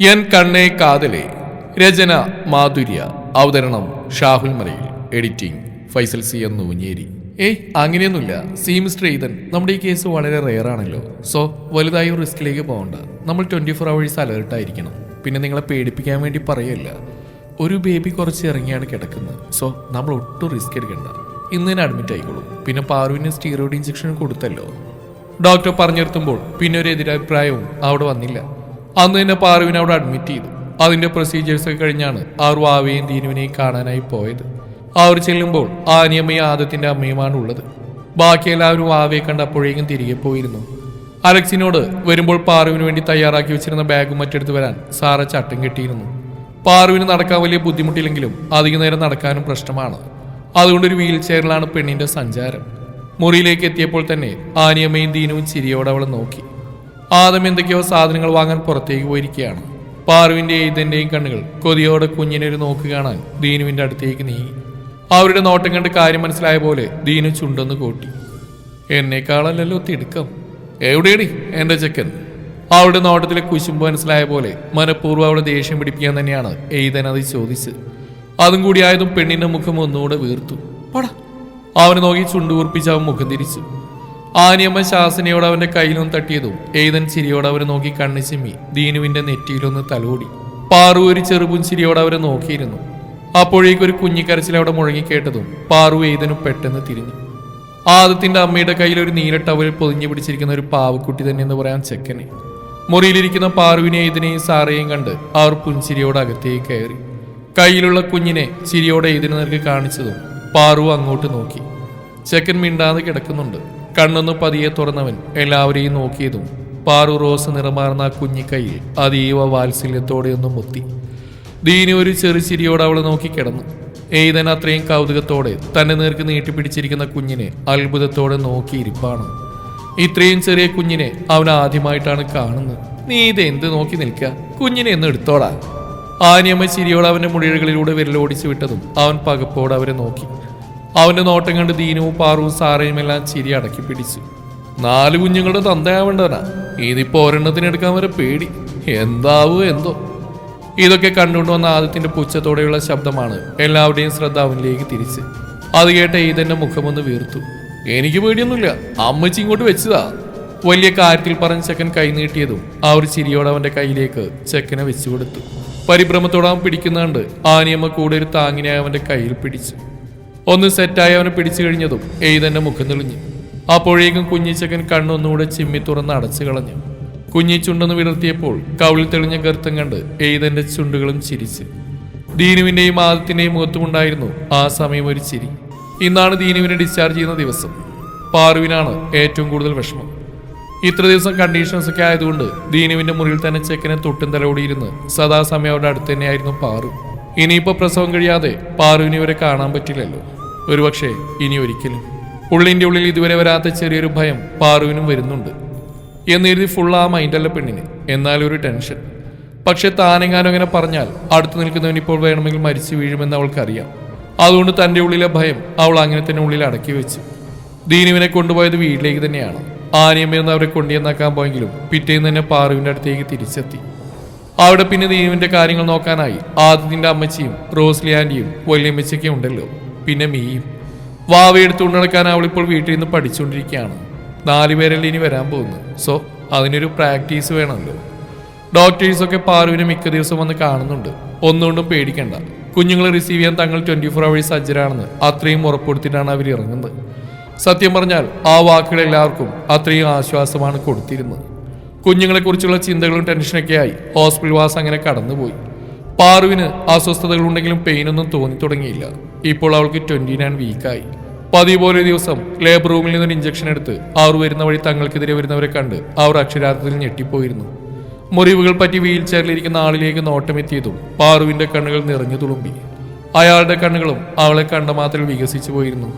N കണ്ണേ കാതലെ രചന മാധുര്യ. അവതരണം Shahul Malayil. Editing Faisal C എന്ന് ഊഞ്ഞേരി ഏയ് അങ്ങനെയൊന്നുമില്ല. സി മിസ്റ്റർ ഈതൻ നമ്മുടെ ഈ കേസ് വളരെ റെയർ ആണല്ലോ. സോ വലുതായ റിസ്കിലേക്ക് പോകണ്ട. നമ്മൾ ട്വന്റി ഫോർ അവേഴ്സ് അലേർട്ടായിരിക്കണം പിന്നെ നിങ്ങളെ പേടിപ്പിക്കാൻ വേണ്ടി പറയല്ല. ഒരു ബേബി കുറച്ച് ഇറങ്ങിയാണ് കിടക്കുന്നത്. സോ നമ്മൾ ഒട്ടും റിസ്ക് എടുക്കണ്ട. ഇന്ന് തന്നെ അഡ്മിറ്റ് ആയിക്കോളൂ. പിന്നെ പാറുവിന് സ്റ്റീറോയിഡ് ഇഞ്ചക്ഷൻ കൊടുത്തല്ലോ. ഡോക്ടർ പറഞ്ഞിരുത്തുമ്പോൾ പിന്നെ ഒരു എതിരഭിപ്രായവും അവിടെ വന്നില്ല. അന്ന് തന്നെ പാറുവിനെ അവിടെ അഡ്മിറ്റ് ചെയ്തു. അതിന്റെ പ്രൊസീജിയേഴ്സ് കഴിഞ്ഞാണ് അവർ വാവയും ദീനുവിനെയും കാണാനായി പോയത്. അവർ ചെല്ലുമ്പോൾ ആനിയമ്മയും ആദത്തിന്റെ അമ്മയുമാണ് ഉള്ളത്. ബാക്കി എല്ലാവരും വാവയെ കണ്ടപ്പോഴേക്കും തിരികെ പോയിരുന്നു. അലക്സിനോട് വരുമ്പോൾ പാറുവിന് വേണ്ടി തയ്യാറാക്കി വെച്ചിരുന്ന ബാഗും മറ്റെടുത്ത് വരാൻ സാറ ചട്ടം കെട്ടിയിരുന്നു. പാറുവിന് നടക്കാൻ വലിയ ബുദ്ധിമുട്ടില്ലെങ്കിലും അധിക നേരം നടക്കാനും പ്രശ്നമാണ്. അതുകൊണ്ട് ഒരു വീൽ ചെയറിലാണ് പെണ്ണിന്റെ സഞ്ചാരം. മുറിയിലേക്ക് എത്തിയപ്പോൾ തന്നെ ആനിയമ്മയും ദീനുവും ചിരിയോടെ അവളെ നോക്കി. ആദം എന്തൊക്കെയോ സാധനങ്ങൾ വാങ്ങാൻ പുറത്തേക്ക് പോയിരിക്കുകയാണ്. പാർവിന്റെ ഇതിന്റെയും കണ്ണുകൾ കൊതിയോടെ കുഞ്ഞിനെ ഒരു നോക്ക് കാണാൻ ദീനുവിന്റെ അടുത്തേക്ക് നീങ്ങി. അവരുടെ നോട്ടം കണ്ട് കാര്യം മനസ്സിലായ പോലെ ദീനു ചുണ്ടെന്ന് കൂട്ടി. എന്നെക്കാളല്ലല്ലോ തിടുക്കം. എവിടെയടി എന്റെ ചെക്കൻ? അവളുടെ നോട്ടത്തിലെ കുശുമ്പ് മനസ്സിലായ പോലെ മനഃപൂർവം അവളെ ദേഷ്യം പിടിപ്പിക്കാൻ തന്നെയാണ് എയ്തൻ അത് ചോദിച്ചത്. അതും കൂടിയായതും പെണ്ണിന്റെ മുഖം ഒന്നുകൂടെ വീർത്തു. പടാ. അവനെ നോക്കി ചുണ്ടുകൂർപ്പിച്ച് അവൻ മുഖം തിരിച്ചു. ആനിയമ്മ ശാസനയോട് അവന്റെ കയ്യിലൊന്ന് തട്ടിയതും ഏതൻ ചിരിയോട് അവരെ നോക്കി കണ്ണു ചിമ്മി ദീനുവിന്റെ നെറ്റിയിലൊന്ന് തലോടി. പാറു ഒരു ചെറുപുഞ്ചിരിയോട് അവരെ നോക്കിയിരുന്നു. അപ്പോഴേക്കും ഒരു കുഞ്ഞിക്കരച്ചിൽ അവിടെ മുഴങ്ങിക്കേട്ടതും പാറു ഏതനും പെട്ടെന്ന് തിരിഞ്ഞു. ആദത്തിന്റെ അമ്മയുടെ കയ്യിൽ ഒരു നീല ടവലിൽ പൊതിഞ്ഞു പിടിച്ചിരിക്കുന്ന ഒരു പാവക്കുട്ടി തന്നെ എന്ന് പറയാൻ ചെക്കനെ. മുറിയിലിരിക്കുന്ന പാറുവിനെ ഇതിനെയും സാറേയും കണ്ട് അവർ പുഞ്ചിരിയോട് അകത്തേക്ക് കയറി. കയ്യിലുള്ള കുഞ്ഞിനെ ചിരിയോടെ ഇതിനു നൽകി കാണിച്ചതും പാറു അങ്ങോട്ട് നോക്കി. ചെക്കൻ മിണ്ടാതെ കിടക്കുന്നുണ്ട്. കണ്ണൊന്ന് പതിയെ തുറന്നവൻ എല്ലാവരെയും നോക്കിയതും പാറു റോസ് നിറമാർന്ന കുഞ്ഞി കുഞ്ഞിക്കൈയിൽ അതീവ വാത്സല്യത്തോടെ ഒന്ന് മുത്തി. ദീനി ഒരു ചെറു ചിരിയോടെ അവളെ നോക്കി കിടന്നു. എയ്തൻ അത്രയും കൗതുകത്തോടെ തന്നെ നേർക്ക് നീട്ടിപ്പിടിച്ചിരിക്കുന്ന കുഞ്ഞിനെ അത്ഭുതത്തോടെ നോക്കിയിരിപ്പാണ്. ഇത്രയും ചെറിയ കുഞ്ഞിനെ അവൻ ആദ്യമായിട്ടാണ് കാണുന്നത്. നീ ഇത് എന്ത് നോക്കി നിൽക്കുക കുഞ്ഞിനെ എന്ന് എടുത്തോടാ ആനിയമ്മ ചിരിയോടെ അവന്റെ മുടികളിലൂടെ വിരലോടിച്ചു വിട്ടതും അവൻ പകപ്പോടെ അവരെ നോക്കി. അവന്റെ നോട്ടം കണ്ട് ദീനവും പാറുവും സാറയും എല്ലാം ചിരി അടക്കി പിടിച്ചു. നാല് കുഞ്ഞുങ്ങളുടെ തന്തയാവേണ്ടവനാ ഇതിപ്പോ ഒരെണ്ണത്തിന് എടുക്കാൻ വരെ പേടി. എന്താവു എന്തോ. ഇതൊക്കെ കണ്ടുകൊണ്ട് വന്ന ആദ്യത്തിന്റെ പുച്ഛത്തോടെയുള്ള ശബ്ദമാണ് എല്ലാവരുടെയും ശ്രദ്ധ അവനിലേക്ക് തിരിച്ച്. അത് കേട്ട ഈതന്റെ മുഖമൊന്ന് വീർത്തു. എനിക്ക് പേടിയൊന്നുമില്ല. അമ്മച്ചി ഇങ്ങോട്ട് വെച്ചതാ. വലിയ കാര്യത്തിൽ പറഞ്ഞ് ചെക്കൻ കൈ നീട്ടിയതും ആ ഒരു ചിരിയോടെ അവന്റെ കയ്യിലേക്ക് ചെക്കനെ വെച്ചു കൊടുത്തു പരിഭ്രമത്തോടെ അവൻ പിടിക്കുന്നുണ്ട്. ആനിയമ്മ കൂടെ ഒരു താങ്ങിനെ അവന്റെ കയ്യിൽ പിടിച്ചു. ഒന്ന് സെറ്റായി അവനെ പിടിച്ചു കഴിഞ്ഞതും എഴുതന്റെ മുഖം തെളിഞ്ഞു. അപ്പോഴേക്കും കുഞ്ഞിച്ചക്കൻ കണ്ണൊന്നുകൂടെ ചിമ്മി തുറന്ന് അടച്ചു കളഞ്ഞു. കുഞ്ഞി ചുണ്ടെന്ന് വിടർത്തിയപ്പോൾ കവിളിൽ തെളിഞ്ഞ ഗർത്തം കണ്ട് എഴുതന്റെ ചുണ്ടുകളും ചിരിച്ച്. ദീനുവിന്റെയും ആദത്തിന്റെയും മുഖത്തുമുണ്ടായിരുന്നു ആ സമയം ഒരു ചിരി. ഇന്നാണ് ദീനുവിനെ ഡിസ്ചാർജ് ചെയ്യുന്ന ദിവസം. പാറുവിനാണ് ഏറ്റവും കൂടുതൽ വിഷമം. ഇത്ര ദിവസം കണ്ടീഷൻസ് ഒക്കെ ആയതുകൊണ്ട് ദീനുവിന്റെ മുറിയിൽ തന്നെ ചെക്കനെ തൊട്ടും തലോടിയിരുന്ന് സദാസമയം അവരുടെ അടുത്ത് തന്നെയായിരുന്നു പാറു. ഇനിയിപ്പോ പ്രസവം കഴിയാതെ പാറുവിനെ ഇവരെ കാണാൻ പറ്റില്ലല്ലോ. ഒരുപക്ഷെ ഇനി ഒരിക്കലും. ഉള്ളിന്റെ ഉള്ളിൽ ഇതുവരെ വരാത്ത ചെറിയൊരു ഭയം പാറുവിനും വരുന്നുണ്ട്. എന്നെഴുതി ഫുൾ ആ മൈൻഡല്ല പെണ്ണിന്. ഒരു ടെൻഷൻ പക്ഷെ താനെങ്ങാനും അങ്ങനെ പറഞ്ഞാൽ അടുത്ത് നിൽക്കുന്നവൻ ഇപ്പോൾ വേണമെങ്കിൽ മരിച്ചു വീഴുമെന്ന് അവൾക്കറിയാം. അതുകൊണ്ട് തന്റെ ഉള്ളിലെ ഭയം അവൾ അങ്ങനെ തന്നെ ഉള്ളിൽ അടക്കി വെച്ചു. ദീനുവിനെ കൊണ്ടുപോയത് വീട്ടിലേക്ക് തന്നെയാണ്. ആനിയമ്മയെന്ന് അവരെ കൊണ്ടുചെന്നാക്കാൻ പോയെങ്കിലും പിറ്റേന്ന് തന്നെ പാറുവിന്റെ അടുത്തേക്ക് തിരിച്ചെത്തി. അവിടെ പിന്നെ ദൈവന്റെ കാര്യങ്ങൾ നോക്കാനായി ആദ്യത്തിന്റെ അമ്മച്ചിയും റോസ്ലി ആന്റിയും വല്യമ്മച്ചൊക്കെ ഉണ്ടല്ലോ. പിന്നെ മീയും. വാവയെടുത്തുകൊണ്ട് നടക്കാൻ അവളിപ്പോൾ വീട്ടിൽ നിന്ന് പഠിച്ചുകൊണ്ടിരിക്കുകയാണ്. നാലുപേരല്ലേ ഇനി വരാൻ പോകുന്നു സോ അതിനൊരു പ്രാക്ടീസ് വേണമല്ലോ. ഡോക്ടേഴ്സൊക്കെ പാറുവിനെ മിക്ക ദിവസം വന്ന് കാണുന്നുണ്ട്. ഒന്നുകൊണ്ടും പേടിക്കണ്ട. കുഞ്ഞുങ്ങളെ റിസീവ് ചെയ്യാൻ തങ്ങൾ ട്വന്റി ഫോർ അവേഴ്സ് സജ്ജരാണെന്ന് അത്രയും ഉറപ്പെടുത്തിയിട്ടാണ് അവർ ഇറങ്ങുന്നത്. സത്യം പറഞ്ഞാൽ ആ വാക്കുകൾ എല്ലാവർക്കും അത്രയും ആശ്വാസമാണ് കൊടുത്തിരുന്നത്. കുഞ്ഞുങ്ങളെക്കുറിച്ചുള്ള ചിന്തകളും ടെൻഷനൊക്കെ ആയി. ഹോസ്പിറ്റൽ വാസം അങ്ങനെ കടന്നുപോയി. പാറുവിന് അസ്വസ്ഥതകളുണ്ടെങ്കിലും പെയിനൊന്നും തോന്നി തുടങ്ങിയില്ല. ഇപ്പോൾ അവൾക്ക് ട്വന്റി നയൻ വീക്കായി പതിവ് പോലെ ദിവസം ലേബർ റൂമിൽ നിന്നൊരു ഇഞ്ചക്ഷൻ എടുത്ത് അവർ വരുന്ന വഴി തങ്ങൾക്കെതിരെ വരുന്നവരെ കണ്ട് അവർ അക്ഷരാർത്ഥത്തിൽ ഞെട്ടിപ്പോയിരുന്നു. മുറിവുകൾ പറ്റി വീൽ ചെയറിലിരിക്കുന്ന ആളിലേക്ക് നോട്ടമെത്തിയതും പാറുവിന്റെ കണ്ണുകൾ നിറഞ്ഞു തുളുമ്പി. അയാളുടെ കണ്ണുകളും അവളെ കണ്ട മാത്രം വികസിച്ചു പോയിരുന്നു.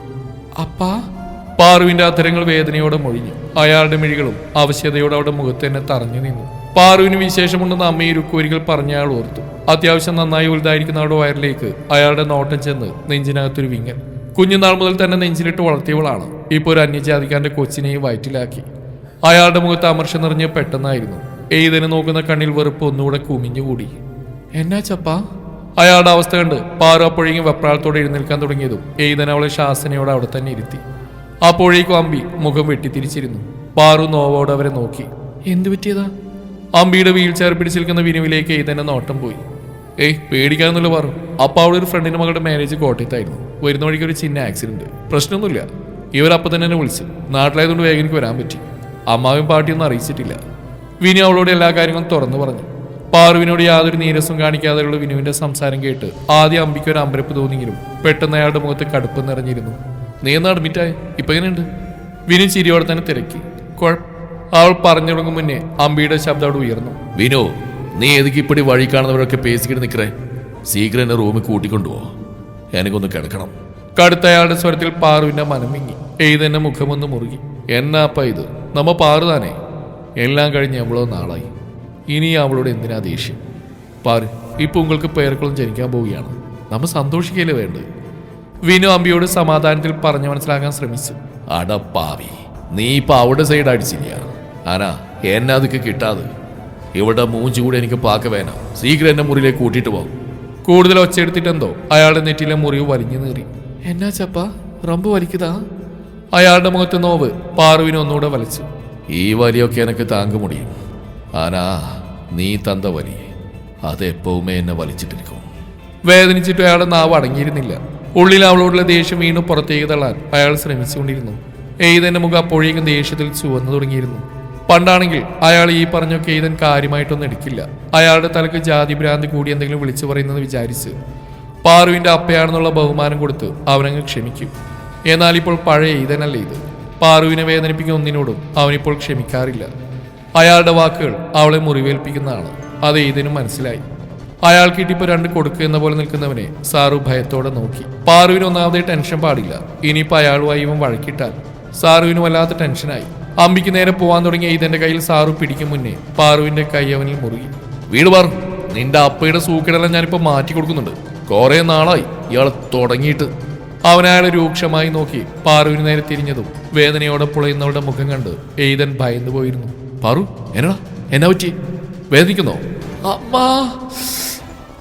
അപ്പാ പാറുവിന്റെ അധരങ്ങൾ വേദനയോടെ മൊഴിഞ്ഞു. അയാളുടെ മിഴികളും ആവശ്യതയോടെ അവിടെ മുഖത്ത് തന്നെ തറഞ്ഞു നിന്നു. പാറുവിന് വിശേഷമുണ്ടെന്ന് അമ്മയെ ഇരുക്കൂരികൾ പറഞ്ഞ അയാൾ ഓർത്തു. അത്യാവശ്യം നന്നായി വലുതായിരിക്കുന്ന അവിടെ വയറിലേക്ക് അയാളുടെ നോട്ടം ചെന്ന് നെഞ്ചിനകത്തൊരു വിങ്ങൽ. കുഞ്ഞുനാൾ മുതൽ തന്നെ നെഞ്ചിലിട്ട് വളർത്തിയവളാണ്. ഇപ്പോൾ ഒരു അന്യജാതിക്കാരന്റെ കൊച്ചിനെയും വയറ്റിലാക്കി. അയാളുടെ മുഖത്ത് അമർഷം നിറഞ്ഞ പെട്ടെന്നായിരുന്നു. എയ്തനെ നോക്കുന്ന കണ്ണിൽ വെറുപ്പ് ഒന്നുകൂടെ കുമിഞ്ഞുകൂടി. എന്നാ ചപ്പാ? അയാളുടെ അവസ്ഥ കണ്ട് പാറു അപ്പോഴേക്കും വെപ്രാളത്തോടെ എഴുന്നേൽക്കാൻ തുടങ്ങിയതും എയ്തൻ അവളെ ശാസനയോടെ അവിടെ തന്നെ ഇരുത്തി. അപ്പോഴേക്കും അമ്പി മുഖം വെട്ടി തിരിച്ചിരുന്നു. പാറു നോവോട് അവരെ നോക്കി. എന്തു പറ്റിയതാ? അമ്പിയുടെ വീൽ ചെയർ പിടിച്ചിരിക്കുന്ന വിനുവിലേക്ക് തന്നെ നോട്ടം പോയി. ഏയ് പേടിക്കാന്നുള്ള പാറു. അപ്പൊ അവിടെ ഒരു ഫ്രണ്ടിന്റെ മകളുടെ മാരേജ് കോട്ടയത്തായിരുന്നു. വരുന്ന വഴിക്ക് ഒരു ചിന്ന ആക്സിഡന്റ് പ്രശ്നമൊന്നുമില്ല. ഇവരപ്പം തന്നെ എന്നെ വിളിച്ചു. നാട്ടിലായതുകൊണ്ട് വേഗം എനിക്ക് വരാൻ പറ്റി. അമ്മാവും പാട്ടിയൊന്നും അറിയിച്ചിട്ടില്ല. വിനു അവളോട് എല്ലാ കാര്യങ്ങളും തുറന്നു പറഞ്ഞു. പാറുവിനോട് യാതൊരു നീരസം കാണിക്കാതെയുള്ള വിനുവിന്റെ സംസാരം കേട്ട് ആദ്യം അമ്പിക്ക് ഒരു അമ്പരപ്പ് തോന്നിയെങ്കിലും പെട്ടെന്ന് അയാളുടെ മുഖത്ത് കടുപ്പ് നിറഞ്ഞിരുന്നു. നീ എന്നാ അഡ്മിറ്റായി എങ്ങനെയുണ്ട്? വിനു ചിരിയോടെ തന്നെ തിരക്കി. കുഴപ്പം അവൾ പറഞ്ഞു തുടങ്ങും മുന്നേ അമ്പിയുടെ ശബ്ദം അവിടെ ഉയർന്നു. വിനു നീ ഏതൊക്കെ ഇപ്പടി വഴി കാണുന്നവരൊക്കെ പേസിക്കിട്ട് നിക്കറേ സീക്രം എന്നെ റൂമിൽ കൂട്ടിക്കൊണ്ടുപോവാ എനിക്കൊന്ന് കിടക്കണം. കടുത്ത അയാളുടെ സ്വരത്തിൽ പാറുവിന്റെ മനം എഴുതന്നെ എഴുതെന്നെ മുഖമൊന്ന് മുറുകി. എന്നാപ്പ ഇത്? നമ്മ പാറു താനേ. എല്ലാം കഴിഞ്ഞ് എവളോ നാളായി. ഇനി അവളോട് എന്തിനാ ദേഷ്യം? പാറു ഇപ്പൊ ഉങ്ങൾക്ക് പേരക്കുളം ജനിക്കാൻ പോവുകയാണ്. നമ്മൾ സന്തോഷിക്കല്ലേ വേണ്ടത്? വിനു അമ്പിയോട് സമാധാനത്തിൽ പറഞ്ഞു മനസ്സിലാക്കാൻ ശ്രമിച്ചു. അടപ്പാവി നീ ഇപ്പൊ അവിടെ സൈഡ് അടിച്ചില്ല ആനാ എന്നെ അതൊക്കെ കിട്ടാതെ? ഇവിടെ മൂഞ്ചി കൂടെ എനിക്ക് പാക്ക വേണം. സീക്രം എന്നെ മുറിയിലേക്ക് കൂട്ടിയിട്ട് പോകും കൂടുതൽ ഒച്ചയെടുത്തിട്ടെന്തോ അയാളുടെ നെറ്റിലെ മുറിവ് വലിഞ്ഞു നീറി എന്നാ ചപ്പ റമ്പ് വലിക്കുതാ? അയാളുടെ മുഖത്ത് നോവ് പാറുവിനെ ഒന്നുകൂടെ വലിച്ചു. ഈ വലിയൊക്കെ എനിക്ക് താങ്ക മുടിയും. ആനാ നീ തന്ത വലി അത് എപ്പോവുമേ എന്നെ വലിച്ചിട്ടിരിക്കും. വേദനിച്ചിട്ട് അയാളുടെ നാവ് അടങ്ങിയിരുന്നില്ല. ഉള്ളിൽ അവളോടുള്ള ദേഷ്യം വീണ്ടും പുറത്തേക്ക് തള്ളാൻ അയാൾ ശ്രമിച്ചുകൊണ്ടിരുന്നു. എയ്തന്റെ മുഖം അപ്പോഴേക്കും ദേഷ്യത്തിൽ ചുവന്നു തുടങ്ങിയിരുന്നു. പണ്ടാണെങ്കിൽ അയാൾ ഈ പറഞ്ഞൊക്കെ എയ്തൻ കാര്യമായിട്ടൊന്നും എടുക്കില്ല. അയാളുടെ തലക്ക് ജാതി ഭ്രാന്തി കൂടി എന്തെങ്കിലും വിളിച്ചു പറയുന്നത് വിചാരിച്ച് പാറുവിന്റെ അപ്പയാണെന്നുള്ള ബഹുമാനം കൊടുത്ത് അവനങ്ങ് ക്ഷമിക്കും. എന്നാൽ ഇപ്പോൾ പഴയ എയ്തനല്ല ഇത്? പാറുവിനെ വേദനിപ്പിക്കുന്ന ഒന്നിനോടും അവനിപ്പോൾ ക്ഷമിക്കാറില്ല. അയാളുടെ വാക്കുകൾ അവളെ മുറിവേൽപ്പിക്കുന്നതാണ്. അത് എയ്തനും മനസ്സിലായി. അയാൾക്ക് ഇട്ടിപ്പോ രണ്ട് കൊടുക്കുക എന്ന പോലെ നിൽക്കുന്നവനെ സാറു ഭയത്തോടെ നോക്കി. പാറുവിന് ഒന്നാമതേ ടെൻഷൻ പാടില്ല. ഇനിയിപ്പോ അയാളുമായി ഇവൻ വഴക്കിട്ടാൽ സാറുവിന് വല്ലാത്ത ടെൻഷനായി. അമ്പിക്ക് നേരെ പോവാൻ തുടങ്ങിയ ഇതെന്റെ കയ്യിൽ സാറു പിടിക്കും മുന്നേ പാറുവിന്റെ കൈ അവനിൽ മുറുകി. വീട് പാറു നിന്റെ അപ്പയുടെ സൂക്കിടെല്ലാം ഞാനിപ്പോ മാറ്റി കൊടുക്കുന്നുണ്ട്. കുറെ നാളായി ഇയാൾ തുടങ്ങിയിട്ട്. അവനയാളെ രൂക്ഷമായി നോക്കി പാറുവിന് നേരെ തിരിഞ്ഞതും വേദനയോടെ പുളയുന്നവളുടെ മുഖം കണ്ട് എയ്തൻ ഭയന്നു പോയിരുന്നു പാറു എന്നാ എന്നാ പറ്റി? വേദനിക്കുന്നോ? അമ്മാ!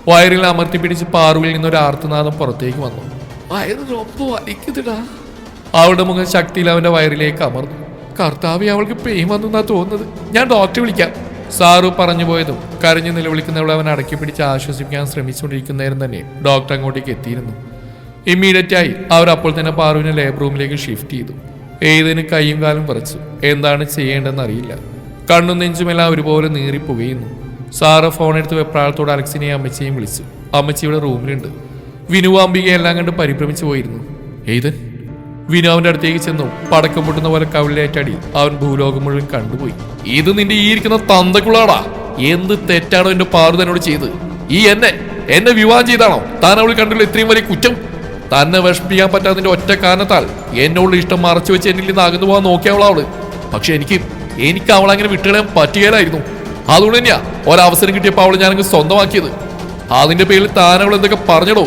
വയറിൽ അമർത്തി പിടിച്ച് പാറുവിൽ നിന്നൊരു ആർത്തനാദം പുറത്തേക്ക് വന്നു. വയറ് റൊമ്പ വലിക്കുന്നിടാ അവളുടെ മുഖം ശക്തിയിൽ അവന്റെ വയറിലേക്ക് അമർന്നു. കർത്താവി അവൾക്ക് പെയിൻ വന്നു എന്നാ തോന്നുന്നത്. ഞാൻ ഡോക്ടറെ വിളിക്കാം. സാറു പറഞ്ഞു പോയതും കരഞ്ഞു നിലവിളിക്കുന്നവളെ അവൻ അടക്കി പിടിച്ച് ആശ്വസിപ്പിക്കാൻ ശ്രമിച്ചുകൊണ്ടിരിക്കുന്ന നേരം തന്നെ ഡോക്ടർ അങ്ങോട്ടേക്ക് എത്തിയിരുന്നു. ഇമ്മീഡിയറ്റ് ആയി അവർ അപ്പോൾ തന്നെ പാറുവിനെ ലേബർ റൂമിലേക്ക് ഷിഫ്റ്റ് ചെയ്തു. ഏതിന് കൈയും കാലും പറിച്ചു എന്താണ് ചെയ്യേണ്ടതെന്ന് അറിയില്ല. കണ്ണും നെഞ്ചുമെല്ലാം ഒരുപോലെ നീറി പുകയുന്നു സാറ് ഫോൺ എടുത്ത് വെപ്രാളത്തോട് അലക്സിനെയും അമ്മച്ചിയെയും വിളിച്ചു. അമ്മച്ചിയുടെ റൂമിലുണ്ട്. വിനു അമ്പിക എല്ലാം കണ്ട് പരിഭ്രമിച്ചു പോയിരുന്നു. എയ്തൻ വിനു അവന്റെ അടുത്തേക്ക് ചെന്നു. പടക്കം പൊട്ടുന്ന പോലെ കവിളിലേറ്റടി. അവൻ ഭൂലോകം മുഴുവൻ കണ്ടുപോയി. ഇത് നിന്റെ ഈ ഇരിക്കുന്ന തന്തക്കുള്ളാടാ. എന്ത് തെറ്റാണോ എന്റെ പാറു തന്നോട് ചെയ്ത്. ഈ എന്നെ എന്നെ വിവാഹം ചെയ്താണോ? താൻ അവൾ കണ്ടുള്ള ഇത്രയും വലിയ കുറ്റം? തന്നെ വിഷമിപ്പിക്കാൻ പറ്റാത്തതിന്റെ ഒറ്റ കാരണത്താൽ എന്നോട് ഇഷ്ടം മറച്ചു വെച്ച് എന്നിൽ നിന്ന് അകന്നു പോകാൻ നോക്കിയ അവൾ പക്ഷെ എനിക്ക് എനിക്ക് അവളങ്ങനെ വിട്ടുകളയാൻ പറ്റുകയില്ലായിരുന്നു. അതുകൊണ്ട് തന്നെയാ ഒരവസരം കിട്ടിയപ്പോൾ അവൾ ഞാനങ്ങ് സ്വന്തമാക്കിയത്. അതിന്റെ പേരിൽ താനവൾ എന്തൊക്കെ പറഞ്ഞടോ?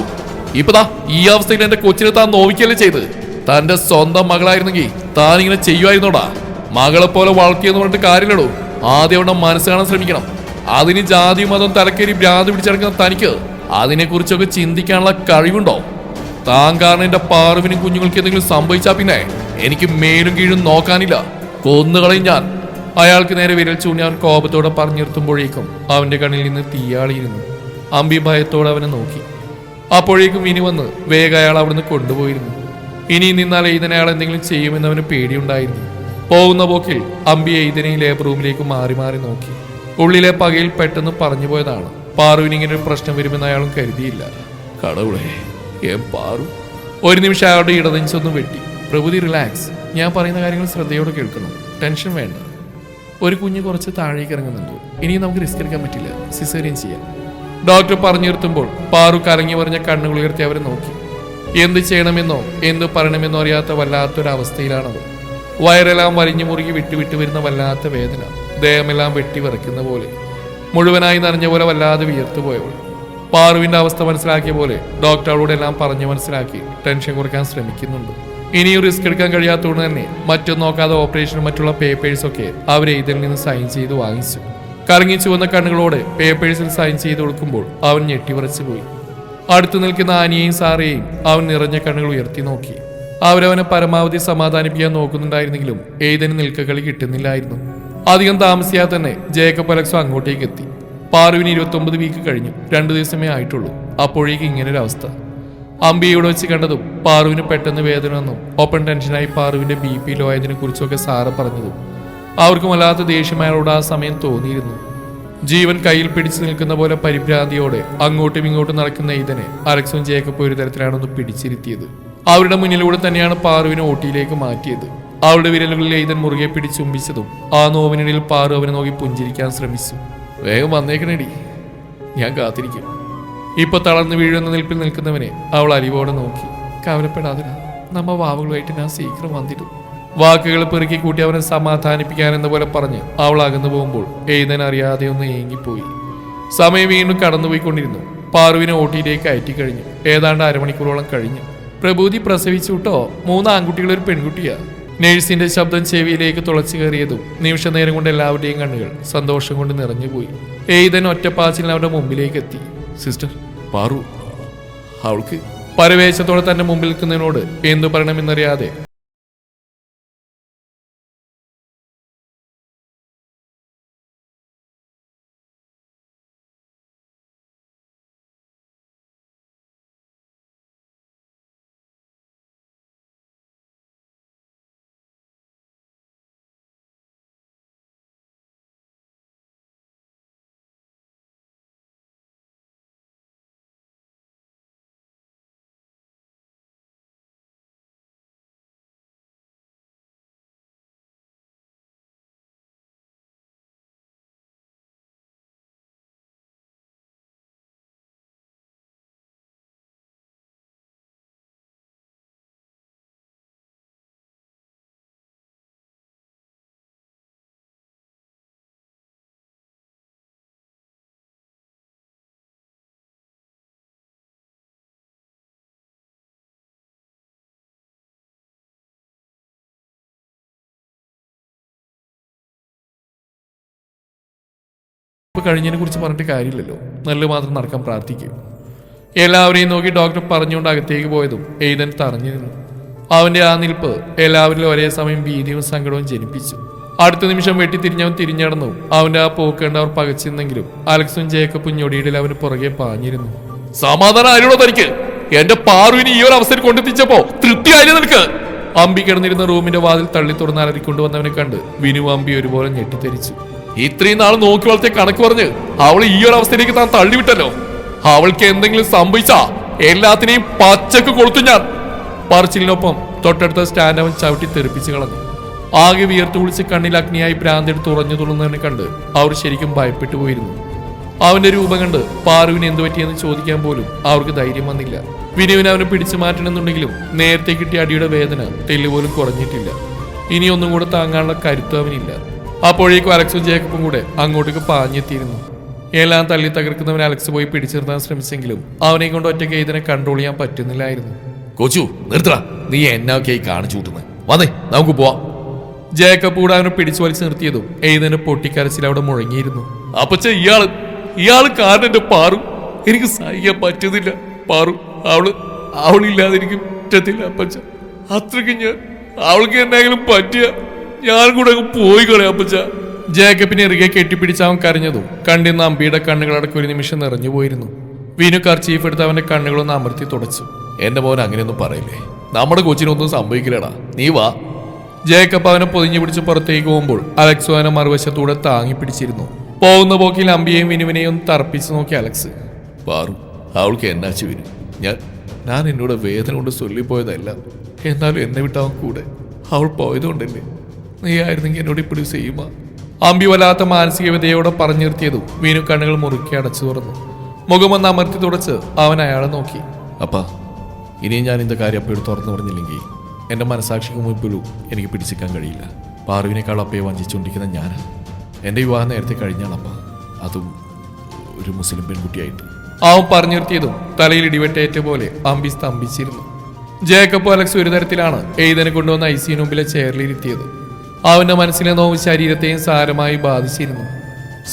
ഇപ്പതാ ഈ അവസ്ഥയിൽ എന്റെ കൊച്ചിനെ താൻ നോവിക്കല്ലേ ചെയ്ത് തന്റെ സ്വന്തം മകളായിരുന്നെങ്കിൽ താൻ ഇങ്ങനെ ചെയ്യുമായിരുന്നോടാ. മകളെ പോലെ വളർത്തിയെന്ന് പറഞ്ഞിട്ട് കാര്യമില്ലടോ. ആദ്യം അവിടെ മനസ്സ് കാണാൻ ശ്രമിക്കണം. അതിന് ജാതി മതം തലക്കേരി ഭ്രാന്തി പിടിച്ചെടുക്കുന്ന തനിക്ക് അതിനെക്കുറിച്ചൊക്കെ ചിന്തിക്കാനുള്ള കഴിവുണ്ടോ? താൻ കാരണം എന്റെ പാർവിനും കുഞ്ഞുങ്ങൾക്ക് എന്തെങ്കിലും സംഭവിച്ചാ പിന്നെ എനിക്ക് മേലും കീഴും നോക്കാനില്ല. കൊന്നുകളയും ഞാൻ. അയാൾക്ക് നേരെ വിരൽ ചൂണ്ടി അവൻ കോപത്തോടെ പറഞ്ഞിരുത്തുമ്പോഴേക്കും അവന്റെ കണ്ണിൽ നിന്ന് തീയാളിയിരുന്നു. അമ്പി ഭയത്തോടെ അവനെ നോക്കി. അപ്പോഴേക്കും ഇനി വന്ന് വേഗം അയാൾ അവിടുന്ന് കൊണ്ടുപോയിരുന്നു. ഇനി നിന്നാൽ എയ്തനെ അയാൾ എന്തെങ്കിലും ചെയ്യുമെന്ന് അവന് പേടിയുണ്ടായിരുന്നു. പോകുന്ന പോക്കിൽ അമ്പി എയ്തനെയും ലേബർ റൂമിലേക്ക് മാറി മാറി നോക്കി. ഉള്ളിലെ പകയിൽ പെട്ടെന്ന് പറഞ്ഞു പോയതാണ്. പാറുവിന് ഇങ്ങനെ ഒരു പ്രശ്നം വരുമെന്ന് അയാളും കരുതിയില്ല. കടവുളെ പാറു? ഒരു നിമിഷം അയാളുടെ ഇടനെഞ്ചൊന്നും വെട്ടി. പ്രഭുതി റിലാക്സ് ഞാൻ പറയുന്ന കാര്യങ്ങൾ ശ്രദ്ധയോടെ കേൾക്കണം. ടെൻഷൻ വേണ്ട. ഒരു കുഞ്ഞ് കുറച്ച് താഴേക്ക് ഇറങ്ങുന്നുണ്ട്. ഇനി നമുക്ക് റിസ്ക് എടുക്കാൻ പറ്റില്ല. സിസേറിയൻ ചെയ്യാം. ഡോക്ടർ പറഞ്ഞു നിർത്തുമ്പോൾ പാറു കറങ്ങി പറഞ്ഞ കണ്ണുകൾ ഉയർത്തി അവരെ നോക്കി. എന്ത് ചെയ്യണമെന്നോ എന്ത് പറയണമെന്നോ അറിയാത്ത വല്ലാത്തൊരവസ്ഥയിലാണവർ വയറെല്ലാം വലിഞ്ഞു മുറുകി വിട്ടു വിട്ടു വരുന്ന വല്ലാത്ത വേദന. ദേഹമെല്ലാം വെട്ടി വിറയ്ക്കുന്ന പോലെ. മുഴുവനായി നനഞ്ഞ പോലെ വല്ലാതെ വിയർത്തു പോയവൾ. പാറുവിന്റെ അവസ്ഥ മനസ്സിലാക്കിയ പോലെ എല്ലാം പറഞ്ഞു മനസ്സിലാക്കി. ടെൻഷൻ കുറയ്ക്കാൻ ശ്രമിക്കുന്നുണ്ട്. ഇനിയും റിസ്ക് എടുക്കാൻ കഴിയാത്തതുകൊണ്ട് തന്നെ മറ്റും നോക്കാതെ ഓപ്പറേഷനും മറ്റുള്ള പേപ്പേഴ്സൊക്കെ അവരെ ഇതിൽ നിന്ന് സൈൻ ചെയ്ത് വാങ്ങിച്ചു. കറങ്ങി ചുവന്ന കണ്ണുകളോടെ പേപ്പേഴ്സിൽ സൈൻ ചെയ്ത് കൊടുക്കുമ്പോൾ അവൻ ഞെട്ടിവറച്ചു പോയി. അടുത്തു നിൽക്കുന്ന ആനിയെയും സാറയെയും അവൻ നിറഞ്ഞ കണ്ണുകൾ ഉയർത്തി നോക്കി. അവരവനെ പരമാവധി സമാധാനിപ്പിക്കാൻ നോക്കുന്നുണ്ടായിരുന്നെങ്കിലും ഏതിന് നിൽക്കകളി കിട്ടുന്നില്ലായിരുന്നു. അധികം താമസിയാതെ തന്നെ ജേക്കബ് അലക്സോ അങ്ങോട്ടേക്ക് എത്തി. പാറുവിന് ഇരുപത്തൊമ്പത് വീക്ക് കഴിഞ്ഞു. രണ്ടു ദിവസമേ ആയിട്ടുള്ളൂ. അപ്പോഴേക്ക് ഇങ്ങനൊരു അവസ്ഥ അമ്പിയുടെ വെച്ച് കണ്ടതും പാറുവിന് പെട്ടെന്ന് വേദന വന്നും. ഓപ്പൺ ടെൻഷനായി പാറുവിന്റെ ബി പി ലോ ആയതിനെ കുറിച്ചൊക്കെ സാറ് പറഞ്ഞതും അവർക്കും വല്ലാത്ത ദേഷ്യമായോട് ആ സമയം തോന്നിയിരുന്നു. ജീവൻ കയ്യിൽ പിടിച്ചു നിൽക്കുന്ന പോലെ പരിഭ്രാന്തിയോടെ അങ്ങോട്ടും ഇങ്ങോട്ടും നടക്കുന്ന ഇതിനെ അലക്സും ജേക്കബ് ഒരു തരത്തിലാണൊന്ന് പിടിച്ചിരുത്തിയത്. അവരുടെ മുന്നിലൂടെ തന്നെയാണ് പാറുവിനെ ഓട്ടിയിലേക്ക് മാറ്റിയത്. അവളുടെ വിരലുകളിൽ എയ്തൻ മുറുകെ പിടിച്ചുമ്പിച്ചതും ആ നോവിനിടയിൽ പാറു അവനെ നോക്കി പുഞ്ചിരിക്കാൻ ശ്രമിച്ചു. വേഗം വന്നേക്കണേടി. ഞാൻ കാത്തിരിക്കും. ഇപ്പൊ തളർന്നു വീഴുന്ന നിൽപ്പിൽ നിൽക്കുന്നവനെ അവൾ അലിവോടെ നോക്കി. കവലപ്പെടാതിര നമ്മ വാവുകളുമായിട്ട് ഞാൻ സീക്രം വന്നിട്ടു വാക്കുകൾ പെറുക്കി കൂട്ടി അവനെ സമാധാനിപ്പിക്കാൻ എന്ന പോലെ പറഞ്ഞ് അവൾ അകന്നു പോകുമ്പോൾ എഴുതാൻ അറിയാതെ ഒന്ന് ഏങ്ങിപ്പോയി. സമയം വീണ്ടും കടന്നുപോയിക്കൊണ്ടിരുന്നു. പാറുവിനെ ഓട്ടിയിലേക്ക് അയറ്റി കഴിഞ്ഞു ഏതാണ്ട് അരമണിക്കൂറോളം കഴിഞ്ഞു. പ്രഭൂതി പ്രസവിച്ചു വിട്ടോ? മൂന്ന് ആൺകുട്ടികൾ ഒരു പെൺകുട്ടിയാ. നേഴ്സിന്റെ ശബ്ദം ചെവിയിലേക്ക് തുളച്ചു കയറിയതും നിമിഷനേരം കൊണ്ട് എല്ലാവരുടെയും കണ്ണുകൾ സന്തോഷം കൊണ്ട് നിറഞ്ഞുപോയി. എയ്തൻ ഒറ്റപ്പാച്ചിൽ അവരുടെ മുമ്പിലേക്ക് എത്തി. സിസ്റ്റർ പാറു. അവൾക്ക് പരവേശത്തോടെ തന്റെ മുമ്പിൽ നിൽക്കുന്നതിനോട് എന്തു പറയണമെന്നറിയാതെ ഇപ്പൊ കഴിഞ്ഞതിനെ കുറിച്ച് പറഞ്ഞിട്ട് കാര്യമില്ലല്ലോ. നല്ല മാത്രം നടക്കാൻ പ്രാർത്ഥിക്കും. എല്ലാവരെയും നോക്കി ഡോക്ടർ പറഞ്ഞുകൊണ്ട് അകത്തേക്ക് പോയതും എയ്തൻ തറഞ്ഞു നിന്നു. അവന്റെ ആ നിൽപ്പ് എല്ലാവരിലും ഒരേ സമയം ഭീതിയും സങ്കടവും ജനിപ്പിച്ചു. അടുത്ത നിമിഷം വെട്ടി തിരിഞ്ഞവൻ തിരിഞ്ഞടന്നു. അവന്റെ ആ പോക്ക് കണ്ട് അവർ പകച്ചിരുന്നെങ്കിലും അലക്സും ജേക്കബും ഞൊടിയിടയിൽ അവന് പുറകെ പാഞ്ഞിരുന്നു. സമാധാനം ആരുടെ തനിക്ക്? എന്റെ പാറുവിന് ഈ ഒരു അവസരം കൊണ്ടെത്തിച്ചപ്പോ ആയി നിനക്ക്? അമ്പി കിടന്നിരുന്ന റൂമിന്റെ വാതിൽ തള്ളി തുറന്ന് അലറിക്കൊണ്ടുവന്നവനെ കണ്ട് വിനു അമ്പി ഒരുപോലെ ഞെട്ടിത്തെരിച്ചു. ഇത്രയും നാൾ നോക്കി വളർത്തിയ കണക്ക് പറഞ്ഞ് അവൾ ഈ ഒരു അവസ്ഥയിലേക്ക് താൻ തള്ളിവിട്ടല്ലോ. അവൾക്ക് എന്തെങ്കിലും സംഭവിച്ചാ എല്ലാത്തിനെയും പച്ചക്ക് കൊടുത്തു ഞാൻ. പറച്ചിലിനൊപ്പം തൊട്ടടുത്ത സ്റ്റാൻഡ് അവൻ ചവിട്ടി തെറിപ്പിച്ച് കളഞ്ഞു. ആകെ വിയർത്തു കുളിച്ച് കണ്ണിൽ അഗ്നിയായി ഭ്രാന്തെടുത്ത് ഉറഞ്ഞു തുള്ളുന്നവനെ കണ്ട് അവർ ശരിക്കും ഭയപ്പെട്ടു പോയിരുന്നു. അവന്റെ രൂപം കണ്ട് പാറുവിന് എന്തു പറ്റിയെന്ന് ചോദിക്കാൻ പോലും അവർക്ക് ധൈര്യം വന്നില്ല. വിനുവിന് അവനെ പിടിച്ചു മാറ്റണമെന്നുണ്ടെങ്കിലും നേരത്തെ കിട്ടിയ അടിയുടെ വേദന തെല്ലുപോലും കുറഞ്ഞിട്ടില്ല. ഇനി ഒന്നും കൂടെ താങ്ങാനുള്ള കരുത്ത് അവനില്ല. അപ്പോഴേക്കും അലക്സും ജേക്കപ്പും കൂടെ അങ്ങോട്ടേക്ക് പാഞ്ഞെത്തിയിരുന്നു. എല്ലാം തള്ളി തകർക്കുന്നവൻ അലക്സ് പോയി പിടിച്ചു നിർത്താൻ ശ്രമിച്ചെങ്കിലും അവനെ കൊണ്ട് ഒറ്റയ്ക്ക് ഇതിനെ കൺട്രോൾ ചെയ്യാൻ പറ്റുന്നില്ലായിരുന്നു. കൊച്ചു നിർത്തടാ നീ എന്നൊക്കെയായി കാണിച്ചു കൂട്ടുന്നത് വന്നേ നമുക്ക് പോവാം. ജേക്കബ് കൂടെ അവനെ പിടിച്ചു വലിച്ചു നിർത്തിയതും എയ്തന്റെ പൊട്ടിക്കരച്ചിൽ അവിടെ മുഴങ്ങിയിരുന്നു. അപ്പച്ച ഇയാൾ ഇയാൾ കാരണം എന്റെ പാറു. എനിക്ക് സഹിക്കാൻ പറ്റുന്നില്ല. പാറു. അവൾ അവളില്ലാതെ എനിക്ക് പറ്റത്തില്ല അപ്പച്ച അത്രയ്ക്ക് ഞാൻ അവൾക്ക് എന്തെങ്കിലും പറ്റിയ ഞാൻ കൂടെ പോയി കളയാ അപ്പച്ച. ജേക്കബിനെ ഇറുകെ കെട്ടിപ്പിടിച്ച് അവൻ കരഞ്ഞതും കണ്ടിരുന്ന അമ്പിയുടെ കണ്ണുകളടക്കം ഒരു നിമിഷം നിറഞ്ഞു പോയിരുന്നു. വിനു കർച്ചീഫ് എടുത്ത് അവന്റെ കണ്ണുകളൊന്ന് അമർത്തി തുടച്ചു. എന്റെ മോൻ അങ്ങനെയൊന്നും പറയില്ലേ? നമ്മുടെ കൊച്ചിനൊന്നും സംഭവിക്കില്ലടാ. നീ വാ. ജേക്കബ് അവനെ പൊതിഞ്ഞു പിടിച്ച് പുറത്തേക്ക് പോകുമ്പോൾ അലക്സ് അവനെ മറുവശത്തൂടെ താങ്ങി പിടിച്ചിരുന്നു. പോകുന്ന പോക്കിൽ അമ്പിയെയും വിനുവിനെയും തറപ്പിച്ച് നോക്കി അലക്സ്. വാറു അവൾക്ക് എന്നാച്ചു വരും ഞാൻ ഞാൻ എന്നോട് വേദന കൊണ്ട് ചൊല്ലിപ്പോയതല്ല എന്നാലും എന്നെ വിട്ടവൻ കൂടെ. അവൾ പോയതുകൊണ്ടല്ലേ? നീ ആയിരുന്നെങ്കിൽ എന്നോട് ഇപ്പോഴും ചെയ്യുമ? അമ്പി വല്ലാത്ത മാനസിക വിധയോടെ പറഞ്ഞു നിർത്തിയതും വീണു കണ്ണുകൾ മുറുക്കി അടച്ചു തുറന്നു. മുഖമൊന്ന് അമർത്തി തുടച്ച് അവൻ അയാളെ നോക്കി. അപ്പാ ഇനിയും ഞാൻ ഇന്ന കാര്യം അപ്പയോട് തുറന്നു പറഞ്ഞില്ലെങ്കിൽ എന്റെ മനസാക്ഷിക്ക് മുമ്പിലും എനിക്ക് പിടിച്ചിക്കാൻ കഴിയില്ല. പാറുവിനേക്കാൾ അപ്പയെ വഞ്ചിച്ചുകൊണ്ടിരിക്കുന്ന ഞാനാ. എന്റെ വിവാഹം നേരത്തെ കഴിഞ്ഞാണപ്പ അതും ഒരു മുസ്ലിം പെൺകുട്ടിയായിട്ട്. അവൻ പറഞ്ഞു നിർത്തിയതും തലയിൽ ഇടിവെട്ടേറ്റ പോലെ അമ്പി സ്തംഭിച്ചിരുന്നു. ജേക്കബ് അലക്സ് ഒരു തരത്തിലാണ് എയ്തനെ കൊണ്ടുവന്ന ഐസിന് മുമ്പിലെ ചെയറിലിരുത്തിയത്. അവന്റെ മനസ്സിലെ നോവ് ശരീരത്തെയും സാരമായി ബാധിച്ചിരുന്നു.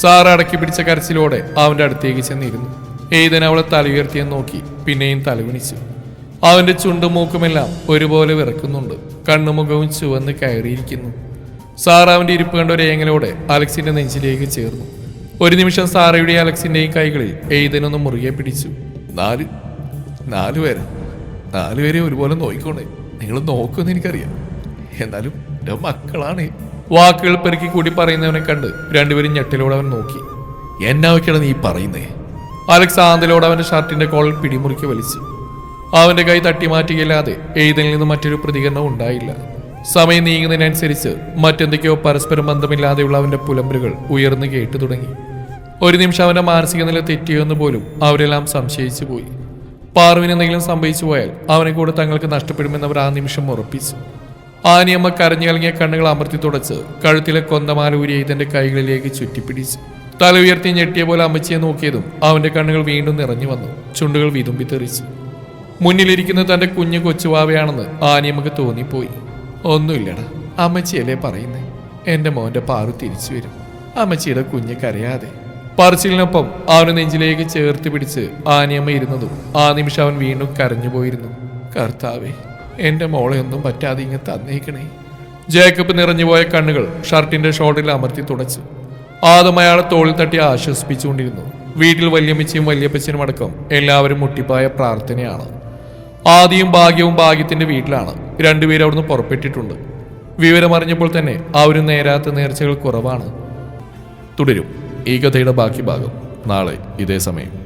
സാർ അടക്കി പിടിച്ച കരച്ചിലോടെ അവന്റെ അടുത്തേക്ക് ചെന്നിരുന്നു. ഏതൻ അവളെ തലയുയർത്തിയെന്ന് നോക്കി പിന്നെയും തലവിണിച്ചു അവന്റെ ചുണ്ടും മൂക്കുമെല്ലാം ഒരുപോലെ വിറക്കുന്നുണ്ട്. കണ്ണുമുഖവും ചുവന്ന് കയറിയിരിക്കുന്നു. സാർ അവന്റെ ഇരിപ്പ് കണ്ട ഒരു ഏങ്ങലോടെ അലക്സിന്റെ നെഞ്ചിലേക്ക് ചേർന്നു. ഒരു നിമിഷം സാറയുടെയും അലക്സിന്റെയും കൈകളിൽ എയ്തനൊന്ന് മുറുകെ പിടിച്ചു. നാല് നാല് നാലുപേരെ നാല് പേരെ ഒരുപോലെ നോക്കിക്കോണേ. നിങ്ങൾ നോക്കുമെന്ന് എനിക്കറിയാം. എന്നാലും എന്റെ മക്കളാണ്. വാക്കുകൾ പെറുക്കി കൂടി പറയുന്നവനെ കണ്ട് രണ്ടുപേരും ഞെട്ടിലൂടെ അവൻ നോക്കി. എന്നാ നീ പറയുന്നേ? അലക്സ് ആന്തലോട് അവന്റെ ഷർട്ടിന്റെ കോളിൽ പിടിമുറുക്കി വലിച്ചു. അവന്റെ കൈ തട്ടി മാറ്റുകയില്ലാതെ നിന്ന് മറ്റൊരു പ്രതികരണം ഉണ്ടായില്ല. സമയം നീങ്ങുന്നതിനനുസരിച്ച് മറ്റെന്തൊക്കെയോ പരസ്പരം ബന്ധമില്ലാതെയുള്ള അവന്റെ പുലമ്പലുകൾ ഉയർന്നു കേട്ടു തുടങ്ങി. ഒരു നിമിഷം അവന്റെ മാനസിക നില തെറ്റിയെന്ന് പോലും അവരെല്ലാം സംശയിച്ചു പോയി. പാർവിന് എന്തെങ്കിലും സംഭവിച്ചു പോയാൽ അവനെ കൂടെ തങ്ങൾക്ക് നഷ്ടപ്പെടുമെന്ന് അവർ ആ നിമിഷം ഉറപ്പിച്ചു. ആനിയമ്മ കരഞ്ഞു കലങ്ങിയ കണ്ണുകൾ അമർത്തി തുടച്ച് കഴുത്തിലെ കൊന്തമാല ഊരി ഇതിന്റെ കൈകളിലേക്ക് ചുറ്റിപ്പിടിച്ചു. തല ഉയർത്തി ഞെട്ടിയ പോലെ അമ്മച്ചിയെ നോക്കിയതും അവന്റെ കണ്ണുകൾ വീണ്ടും നിറഞ്ഞു വന്നു. ചുണ്ടുകൾ വിതുമ്പി തെറിച്ചു. മുന്നിലിരിക്കുന്ന തന്റെ കുഞ്ഞു കൊച്ചുവാവയാണെന്ന് ആനിയമ്മക്ക് തോന്നിപ്പോയി. ഒന്നുമില്ലടാ അമ്മച്ചിയല്ലേ പറയുന്നേ? എന്റെ മോന്റെ പാറു തിരിച്ചു വരും. അമ്മച്ചിയുടെ കുഞ്ഞ് കരയാതെ. പറച്ചിലിനൊപ്പം അവന് നെഞ്ചിലേക്ക് ചേർത്ത് പിടിച്ച് ആനിയമ്മ ഇരുന്നതും ആ നിമിഷം അവൻ വീണ്ടും കരഞ്ഞു പോയിരുന്നു കർത്താവേ എന്റെ മോളെ ഒന്നും പറ്റാതെ ഇങ്ങ് തന്നേക്കണേ ജേക്കബ് നിറഞ്ഞുപോയ കണ്ണുകൾ ഷർട്ടിന്റെ ഷോട്ടിൽ അമർത്തി തുടച്ചു. ആദ്യം അയാളെ തോളിൽ തട്ടി ആശ്വസിപ്പിച്ചുകൊണ്ടിരുന്നു. വീട്ടിൽ വല്യമ്മച്ചിയും വല്യപ്പച്ചനും അടക്കം എല്ലാവരും മുട്ടിപ്പായ പ്രാർത്ഥനയാണ്. ആദിയും ഭാഗ്യവും ഭാഗ്യത്തിന്റെ വീട്ടിലാണ്. രണ്ടുപേരും അവിടുന്ന് പുറപ്പെട്ടിട്ടുണ്ട്. വിവരമറിഞ്ഞപ്പോൾ തന്നെ ആ ഒരു നേരാത്ത നേർച്ചകൾ കുറവാണ്. തുടരും. ഈ കഥയുടെ ബാക്കി ഭാഗം നാളെ ഇതേ സമയം.